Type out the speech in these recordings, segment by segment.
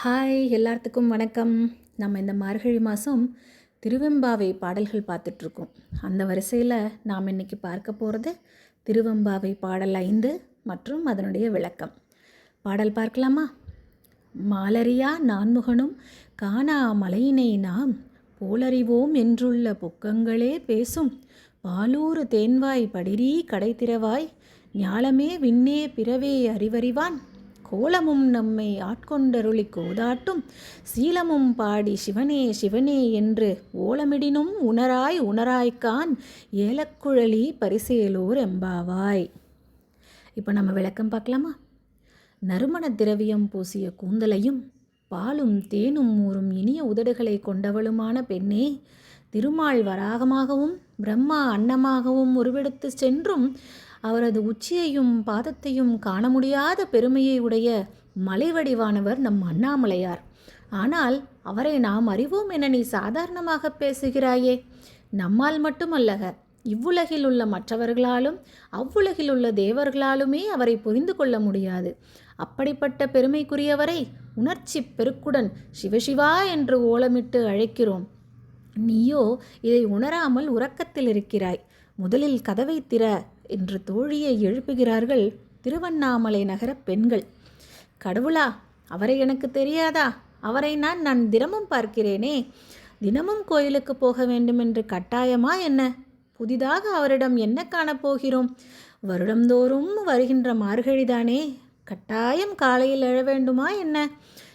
Hi எல்லாத்துக்கும் வணக்கம். நம்ம இந்த மார்கழி மாதம் திருவெம்பாவை பாடல்கள் பார்த்துட்ருக்கோம். அந்த வரிசையில் நாம் இன்றைக்கி பார்க்க போகிறது திருவெம்பாவை பாடல் ஐந்து மற்றும் அதனுடைய விளக்கம். பாடல் பார்க்கலாமா? மாலரியா நான்முகனும் காணா மலையினை நாம் போலறிவோம் என்றுள்ள பொக்கங்களே பேசும். பாலூறு தேன்வாய் படிரீ கடைத்திரவாய் ஞாலமே விண்ணே பிறவே அறிவறிவான். கோலமும் நம்மை ஆட்கொண்டருளி கோதாட்டும். சீலமும் பாடி சிவனே சிவனே என்று ஓலமிடினும் உணராய் உணராய்க்கான் ஏலக்குழலி பரிசேலூர் எம்பாவாய். இப்போ நம்ம விளக்கம் பார்க்கலாமா? நறுமண திரவியம் பூசிய கூந்தலையும் பாலும் தேனும் ஊறும் இனிய உதடுகளை கொண்டவளுமான பெண்ணே திருமால் வராகமாகவும் பிரம்மா அன்னமாகவும் உருவெடுத்து சென்றும் அவரது உச்சியையும் பாதத்தையும் காண முடியாத பெருமையை உடைய மலைவடிவானவர் நம் அண்ணாமலையார். ஆனால் அவரை நாம் அறிவோம் என நீ சாதாரணமாக பேசுகிறாயே. நம்மால் மட்டுமல்லக இவ்வுலகில் உள்ள மற்றவர்களாலும் அவ்வுலகில் உள்ள தேவர்களாலுமே அவரை புரிந்து கொள்ள முடியாது. அப்படிப்பட்ட பெருமைக்குரியவரை உணர்ச்சி பெருக்குடன் சிவசிவா என்று ஓலமிட்டு அழைக்கிறோம். நீயோ இதை உணராமல் உறக்கத்தில் இருக்கிறாய் முதலில் கதவை திற என்று தோழியை எழுப்புகிறார்கள் திருவண்ணாமலை நகர பெண்கள். கடவுளா அவரை எனக்கு தெரியாதா? அவரை நான் நான் தினமும் பார்க்கிறேனே. தினமும் கோயிலுக்கு போக வேண்டும் என்று கட்டாயமா என்ன? புதிதாக அவரிடம் என்ன காணப்போகிறோம் வருடந்தோறும் வருகின்ற மார்கழிதானே. கட்டாயம் காலையில் எழ வேண்டுமா என்ன?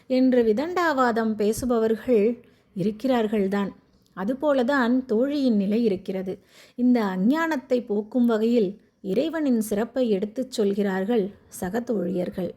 என்று விதண்டாவாதம் பேசுபவர்கள் இருக்கிறார்கள்தான். அதுபோலதான் தோழியின் நிலை இருக்கிறது. இந்த அஞ்ஞானத்தை போக்கும் வகையில் இறைவனின் சிறப்பை எடுத்துச் சொல்கிறார்கள் சக தோழியர்கள்.